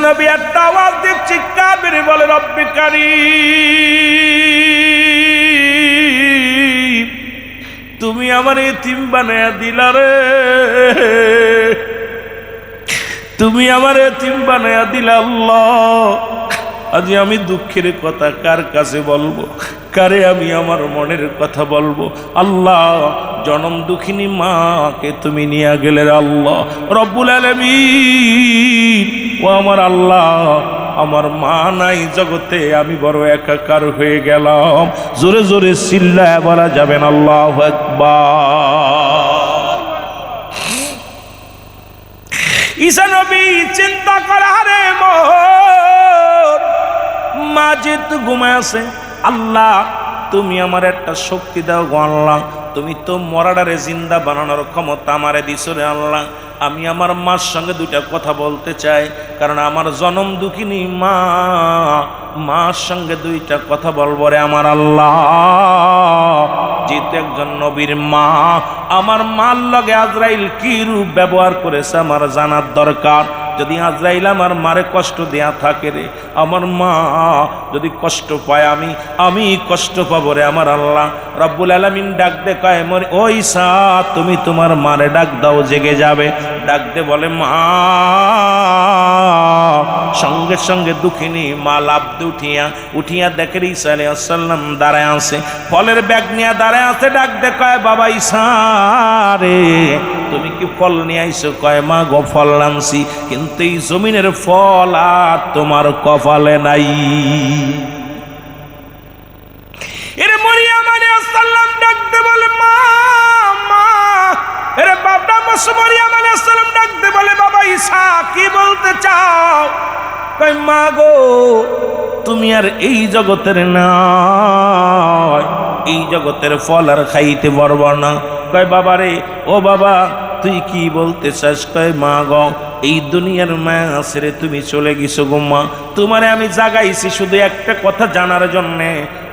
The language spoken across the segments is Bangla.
নবী একটা আওয়াজ দিয়ে চিৎকার বলে তুমি আমার এতিম বানায়া দিলা রে। তুমি আমার এতিম বানায়া দিলা আল্লাহ। আজ আমি দুঃখের কথা কার কাছে বলব? কারে আমি আমার মনের কথা বলব? আল্লাহ, জনম দুঃখিনী মাকে তুমি নিয়ে গেলে আল্লাহ। রব্বুল আলমিন। ও আমার আল্লাহ, আমার মা নাই জগতে, আমি বড় একাকার হয়ে গেলাম। জোরে জোরে চিল্লায় বলা যাবেন আল্লাহ একবার ঈশা নবী চিন্তা করা রে মোর মা ঘুমায় আছে। আল্লাহ, তুমি আমার একটা শক্তি দাও গো আল্লাহ। তুমি তো মরাডারে জিন্দা বানানোর ক্ষমতা আমারে দিছো রে আল্লাহ। আমি আমার মার সঙ্গে দুইটা কথা বলতে চাই, কারণ আমার জনম দুঃখিনী মা। মার সঙ্গে দুইটা কথা বলব রে আমার আল্লাহ। যেহেতু একজন নবীর মা। আমার মার লগে আজরাইল কি রূপ ব্যবহার করেছে আমার জানার দরকার। যদি আজরাইল আমার মারে কষ্ট দেয়া থাকে রে, আমার মা যদি কষ্ট পায় আমি আমি কষ্ট পাবো রে আমার আল্লাহ। রব্বুল আলমিন ডাক দে কয় মরে ওই সা তুমি তোমার মারে ডাক দাও, জেগে যাবে। ডাক দে বলে, মা। সঙ্গে সঙ্গে দুঃখিনী মা লাভতে উঠিয়া উঠিয়া দেখে ঈসা আলাইসাল্লাম দাঁড়ায় আছে। ফলের ব্যাগ নিয়ে দাঁড়ায় আছে, ডাক দে কয়, বাবা ঈসা রে। তুমি কি ফল নিয়ে আইসো? কয়, মা গো, ফল আনছি, কিন্তু এই জমিনের ফল আর তোমার কপালে নাই। এরে মরিয়াম আলাইহিসসালাম ডাকতে বলে, মা মা। এরে বাবা মরিয়াম আলাইহিসসালাম ডাকতে বলে, বাবা ঈসা কি বলতে চাও? কই মা গো, তুমি আর এই জগতের নয় এই জগতের ফল আর খাইতে পারব না। কয় বাবা রে ও বাবা তুই কি বলতে চাস? কয়, মা গ, এই দুনিয়ার মায়া ছেড়ে তুমি চলে গেছো গো মা। তোমারে আমি জাগাইছি শুধু একটা কথা জানার জন্যে।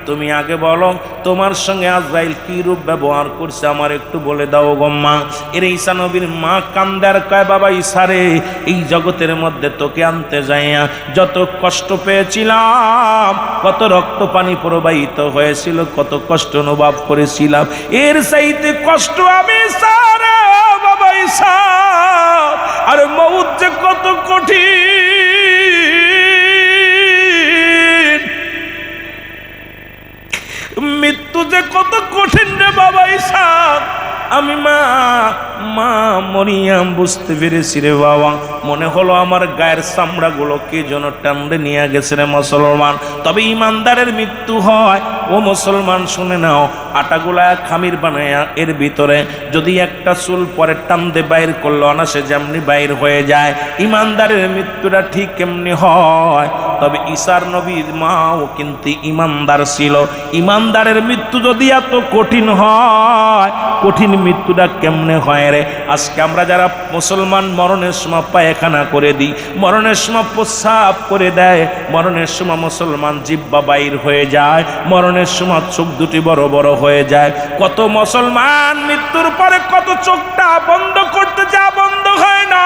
তুমি আগে বলো, তোমার সঙ্গে আজরাইল কি রূপ ব্যবহার করছে আমার একটু বলে দাও গম্মা এর ঈসা নবীর মা কান্দার কয়, বাবা ঈশারে এই জগতের মধ্যে তোকে আনতে যাইয়া যত কষ্ট পেয়েছিলাম, কত রক্ত পানি প্রবাহিত হয়েছিল, কত কষ্ট অনুভব করেছিলাম। এর চাইতে কষ্ট আমি সারে যে কত কঠিন। মৃত্যু যে কত কঠিন রে বাবা ইসা আমি মা মা মরিয়াম বুঝতে পেরেছি রে বাবা। মনে হলো আমার গায়ের চামড়াগুলো কে যেন টানড়ে নিয়ে গেছে রে মুসলমান। তবে ইমানদারের মৃত্যু হয়। ও মুসলমান, শুনে নাও, আটাগুলা খামির বানায়া এর ভিতরে যদি একটা চুল পরে টানতে বাইর করল না সে যেমনি বাইর হয়ে যায়, ইমানদারের মৃত্যুটা ঠিক কেমনি হয়? তবে ঈশার নবীর মাও কিন্তু ইমানদার ছিল। ইমানদারের মৃত্যু যদি এত কঠিন হয়, কঠিন মৃত্যুটা কেমনে হয় রে, আজকে আমরা যারা মুসলমান, মরণের সময় পায়খানা করে দিই, মরণের সময় প্রস্রাব করে দেয়, মরণের সময় মুসলমান জিব্বা বাইর হয়ে যায়, মরণের সময় চোখ দুটি বড় বড় হয়ে যায়। কত মুসলমান মৃত্যুর পরে কত চোখটা বন্ধ করতে যা বন্ধ হয় না।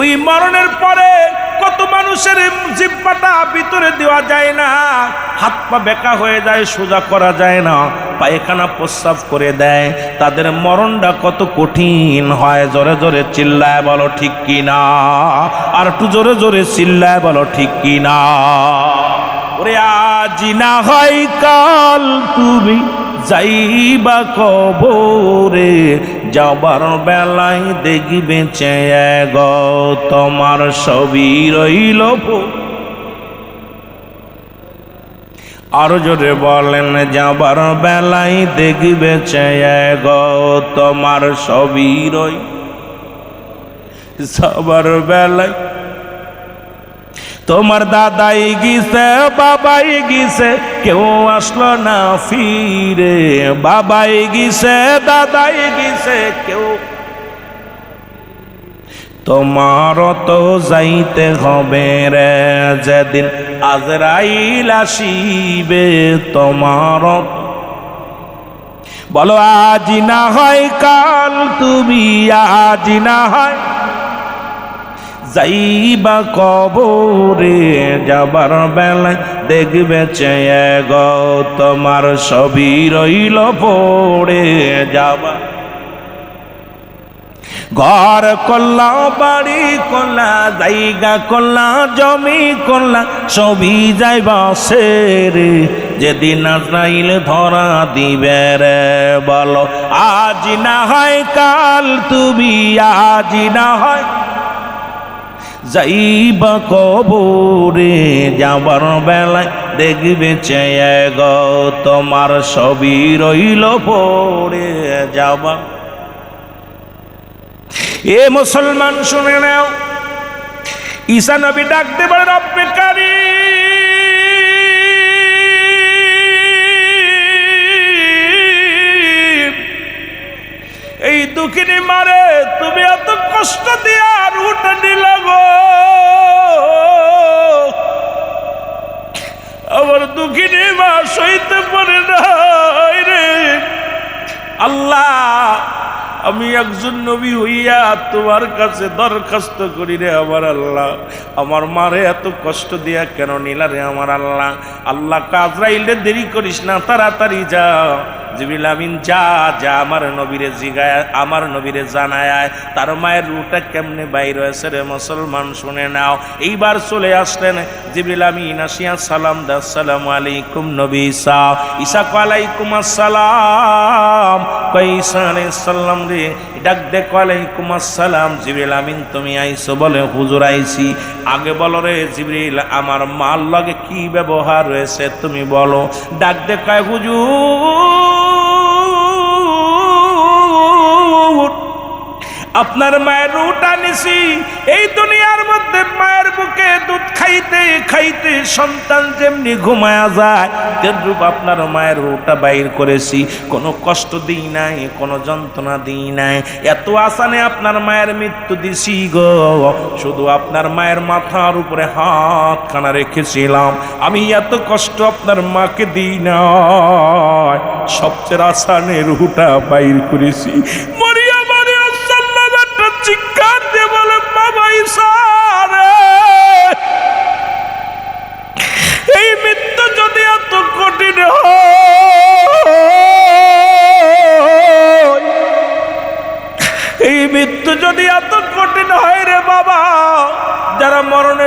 ওই মরণের পরে কত মানুষের জিব্বাটা ভিতরে দেওয়া যায় না, হাত পা বেকা হয়ে যায়, সোজা করা যায় না। পায়খানা প্রস্রাব করে দেয়। তাদের মরণটা কত কঠিন হয়, জোরে জোরে চিল্লায় বলো, ঠিক কি না? আর একটু জোরে জোরে চিল্লায় বলো, ঠিক কি না? ওরে আজ না হয় কাল তুমি যাইবা কবরে, যাবার বেলায় দেখবে চেয়ে গ তোমার সবই রইল আরও জোরে বলেন, যাবার বেলায় দেখবে তোমার সবই রই। যাবার বেলায় তোমার দাদাই গিছে বাবাই গিছে কেউ আসলো না ফিরে। বাবাই গিছে দাদাই গিছে কেউ তোমার তো যাইতে হবে রে। যেদিন আজরাইল আসিবে তোমার। বলো, আজ না হয় কাল তুমি, আজ না হয় যাইবা কবরে যাবার বেলায়। দেখবে চেয়ে গো তোমার সবই রইল পড়ে যাবা ঘর করলা বাড়ি করলা জায়গা করলা জমি করলা সবই যাইবা সে রে যেদিন আজরাইল ধরা দিবে রে, বলো, আজ না হয় কাল তুমি, আজ না হয় যাইবা কবরে। যাবার বেলায় দেখবে চেয়ে গো, তোমার সবই রইল পড়ে যাবা এ মুসলমান শুনে নাও। ঈসা নবী ডাকতে পারে রব্বে কারি এই দুঃখিনী মারে, তুমি এত কষ্ট দিয়ে আর উঠে গো। আমার দুঃখিনী মা সইতে পারে না আল্লাহ আমি একজন নবী হইয়া তোমার কাছে দরখাস্ত করি রে আমার আল্লাহ। আমার মারে এত কষ্ট দিয়া কেন নিলা রে আমার আল্লাহ? আল্লাহ কাজরাইলে দেরি করিস না, তাড়াতাড়ি যা। জিবিল আমিন, যা যা, আমার নবীরে জিগায়, আমার নবীরে জানায় তার মায়ের রুটা কেমনে বাইর হয়েছে রে মুসলমান, শুনে নাও। এইবার চলে আসলেন জিবিল আমিন, আসিয়া সালাম দা সালাম আলাইকুম নবী ঈসা ঈসা আলাইকুম আসসালাম। আলাইহিস সালাম রে, ডাক দে আলাইকুম আসসালাম। জিবরিল আমিন, তুমি আইছো বলে হুজুর আইছি। আগে বলো রে জিবরিল, আমার মাল লগে কি ব্যবহার রয়েছে তুমি বলো। ডাক দে, কয়, হুজুর আপনার মায়ের রুটা নিছি এই দুনিয়ার মধ্যে মায়ের বুকে দুধ খাইতে খাইতে সন্তান যেমনি ঘুমায়া যায় তেমরূপ আপনার মায়ের রুটা বাইর করেছি। কোনো কষ্ট দিই নাই, কোনো যন্ত্রণা দিই নাই। এত আসানে আপনার মায়ের মৃত্যু দিছি গো। শুধু আপনার মায়ের মাথার উপরে হাত খানা রেখেছিলাম। আমি এত কষ্ট আপনার মাকে দিই না সবচেয়ে আসানে রুটা বাইর করেছি।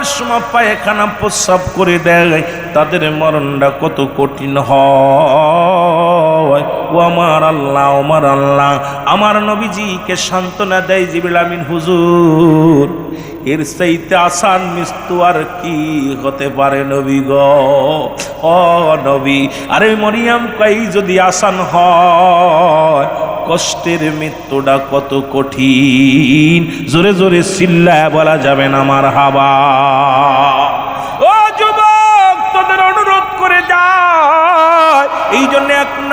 মরণের সময় পায়খানা প্রস্রাব করে দেয়। তাদের মরণটা কত কঠিন হয়। ও আমার আল্লাহ আমার আল্লাহ, আমার নবীজিকে সান্ত্বনা দেয় জিবিল আমিন, হুজুর, এর চাইতে আসান মৃত্যু আর কি হতে পারে নবী গ? ও নবী, আরে মরিয়াম কাই যদি আসান হয় কষ্টের মৃত্যুটা কত কঠিন। জোরে জোরে চিল্লায় বলা যাবে না আমার হাবা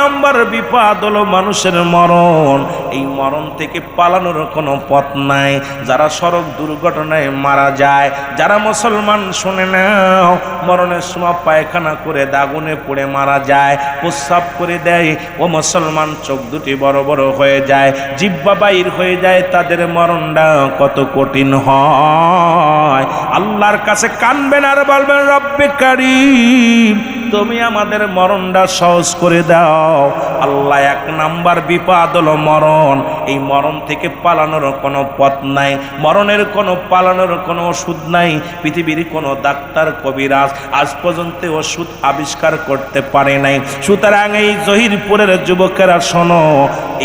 নম্বর বিপদ হলো মানুষের মরণ। এই মরণ থেকে পালানোর কোনো পথ নাই। যারা সড়ক দুর্ঘটনায় মারা যায়, যারা মুসলমান, শুনে নাও, মরণের সময় পায়খানা করে দাগুনে পড়ে মারা যায়, প্রস্রাব করে দেয় ও মুসলমান চোখ দুটি বড় বড় হয়ে যায়। জিব্বা বাইর হয়ে যায়, তাদের মরণটা কত কঠিন হয়। আল্লাহর কাছে কানবেন আর বলবেন, রব্বে কারিম তুমি আমাদের মরণটা সহজ করে দাও। আল্লাহ এক নাম্বার বিপদ হলো মরণ। এই মরণ থেকে পালানোর কোনো পথ নাই। মরণের কোনো পালানোর কোনো ওষুধ নাই। পৃথিবীর কোনো ডাক্তার, কবিরাজ আজ পর্যন্ত ওষুধ আবিষ্কার করতে পারে নাই। সুতরাং এই জহিরপুরের যুবকেরা, শোনো,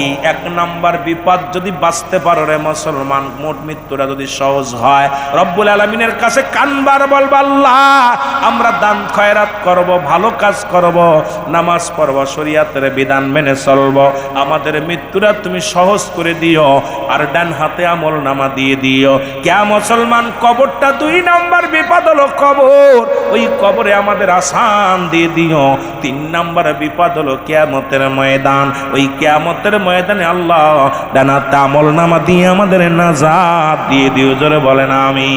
এই এক নাম্বার বিপদ যদি বাঁচতে পারো রে মুসলমান, মোট মৃত্যুরা যদি সহজ হয়, রব্বুল আলমিনের কাছে কানবার বলবা, আল্লাহ, আমরা দান খয়রাত করব, ভালো কাজ করব, নামাজ পড়ব, শরিয়াতের বিধান মেনে চলব। আমাদের মৃত্যুরা তুমি সহজ করে দিও, আর ডান হাতে আমল নামা দিয়ে দিও। কে মুসলমান, কবরটা দুই নাম্বার বিপদ হলো কবর, ওই কবরে আমাদের আসান দিয়ে দিও। তিন নাম্বার বিপদ হলো কেয়ামতের ময়দান, ওই কেয়ামতের ময়দানে আল্লাহ ডান হাতে আমল নামা দিয়ে আমাদের নাজাদ দিয়ে দিও। জোরে বলেন আমি